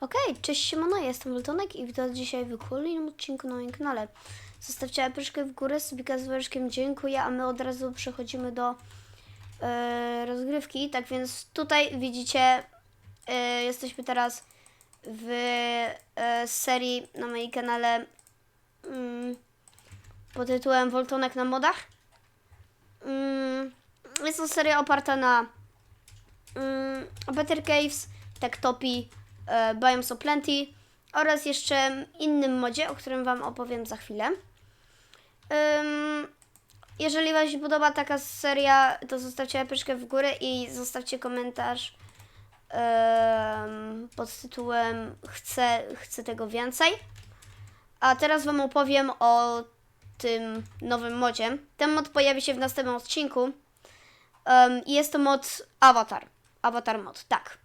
Okej, cześć Siemano, ja jestem Wiltonek i witam dzisiaj w kolejnym odcinku na moim kanale. Zostawcie apeczkę w górę, subika z woreczkiem, dziękuję, a my od razu przechodzimy do e, rozgrywki. Tak więc tutaj widzicie, e, jesteśmy teraz w e, serii na moim kanale mm, pod tytułem Woltonek na modach. Mm, jest to seria oparta na mm, Better Caves, Techtopii, e, Biomes Plenty oraz jeszcze innym modzie, o którym Wam opowiem za chwilę. Ym, jeżeli Wam się podoba taka seria, to zostawcie łapeczkę w górę i zostawcie komentarz ym, pod tytułem chcę, chcę tego więcej. A teraz Wam opowiem o tym nowym modzie. Ten mod pojawi się w następnym odcinku. Um, jest to mod Avatar. Avatar mod, tak.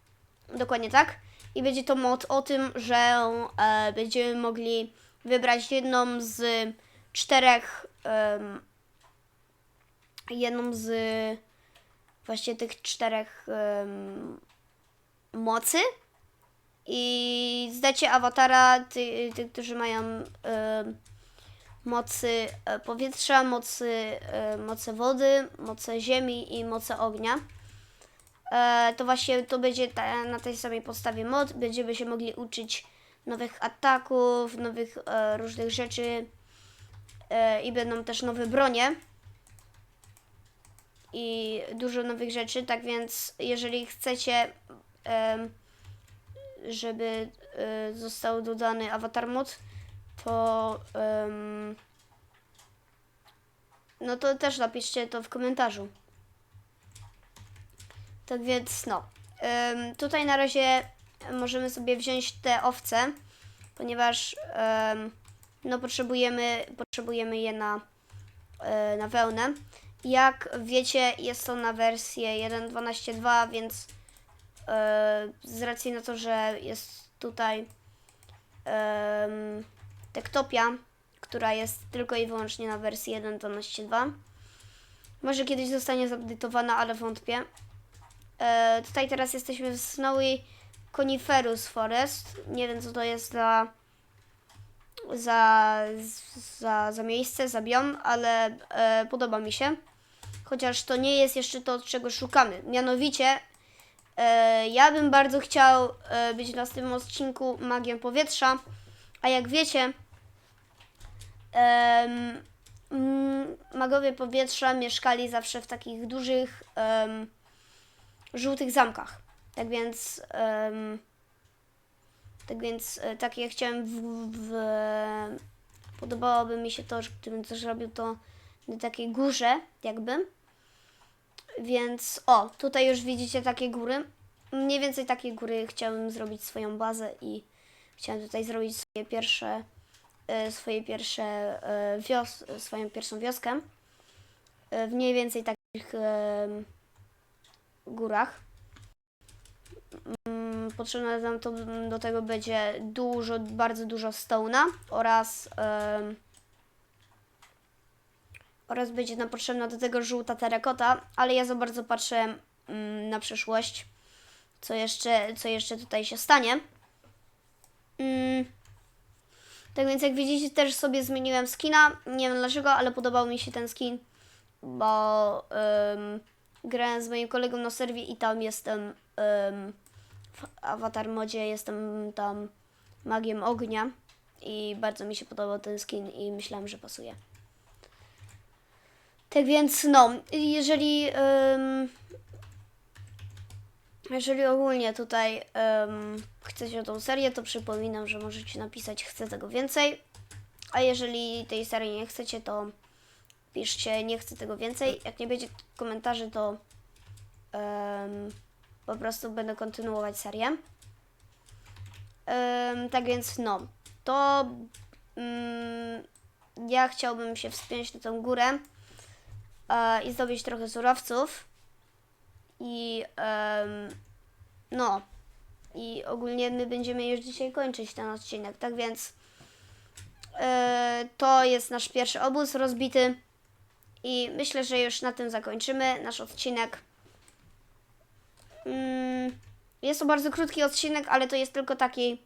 Dokładnie tak. I będzie to mod o tym, że e, będziemy mogli wybrać jedną z czterech, jedną z właśnie tych czterech mocy. I zdacie awatara, ty, ty którzy mają mocy e, powietrza, mocy, e, moce wody, moce ziemi i moce ognia. E, to właśnie to będzie ta, na tej samej podstawie mod. Będziemy się mogli uczyć nowych ataków, nowych e, różnych rzeczy e, i będą też nowe bronie i dużo nowych rzeczy. Tak więc, jeżeli chcecie, em, żeby e, został dodany awatar mod, to em, no to też napiszcie to w komentarzu. Tak więc no. Em, tutaj na razie możemy sobie wziąć te owce, ponieważ em, no potrzebujemy, potrzebujemy je na, e, na wełnę. Jak wiecie, jest to na wersję 1.12.2, więc e, z racji na to, że jest tutaj um, Tektopia, która jest tylko i wyłącznie na wersji 1.12.2. Może kiedyś zostanie zupdate'owana, ale wątpię. E, tutaj teraz jesteśmy w Snowy Coniferous Forest. Nie wiem, co to jest za, za, za, za miejsce, za biom, ale e, podoba mi się. Chociaż to nie jest jeszcze to, czego szukamy. Mianowicie, e, ja bym bardzo chciał e, być w następnym odcinku magią powietrza, a jak wiecie, mm, magowie powietrza mieszkali zawsze w takich dużych em, żółtych zamkach. Tak więc em, tak więc e, tak ja chciałem w, w, podobałoby mi się to, gdybym też robił to na takiej górze jakby. Więc o, tutaj już widzicie takie góry. Mniej więcej takie góry chciałbym zrobić swoją bazę i chciałem tutaj zrobić swoje pierwsze e, swoje pierwsze e, wios, swoją pierwszą wioskę w mniej więcej takich górach. Mm, Potrzebne nam to, do tego będzie dużo, bardzo dużo stone'a oraz oraz będzie nam potrzebna do tego żółta terakota, ale ja za bardzo patrzę mm, na przyszłość, co jeszcze, co jeszcze tutaj się stanie. Mm. Tak więc jak widzicie też sobie zmieniłem skina, nie wiem dlaczego, ale podobał mi się ten skin, bo em, grałem z moim kolegą na serwie i tam jestem em, w Avatar modzie, jestem tam magiem ognia i bardzo mi się podobał ten skin i myślałem, że pasuje. Tak więc no, jeżeli em, jeżeli ogólnie tutaj em, chcecie tą serię, to przypominam, że możecie napisać chcę tego więcej. A jeżeli tej serii nie chcecie, to piszcie nie chcę tego więcej. Jak nie będzie komentarzy, to em, po prostu będę kontynuować serię. Em, tak więc no, to mm, ja chciałbym się wspiąć na tą górę e, i zdobyć trochę surowców. I em, no, i ogólnie my będziemy już dzisiaj kończyć ten odcinek, tak więc e, to jest nasz pierwszy obóz rozbity i myślę, że już na tym zakończymy nasz odcinek. Mm, Jest to bardzo krótki odcinek, ale to jest tylko taki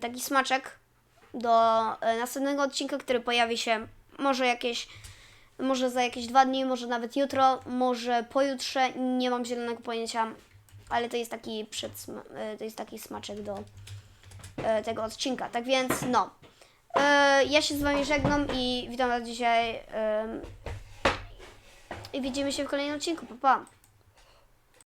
taki smaczek do e, następnego odcinka, który pojawi się może jakieś może za jakieś dwa dni, może nawet jutro, może pojutrze, nie mam zielonego pojęcia, ale to jest taki przedsma- e, to jest taki smaczek do e, tego odcinka. Tak więc no. E, ja się z wami żegnam i witam was dzisiaj. I widzimy się w kolejnym odcinku. Pa, pa.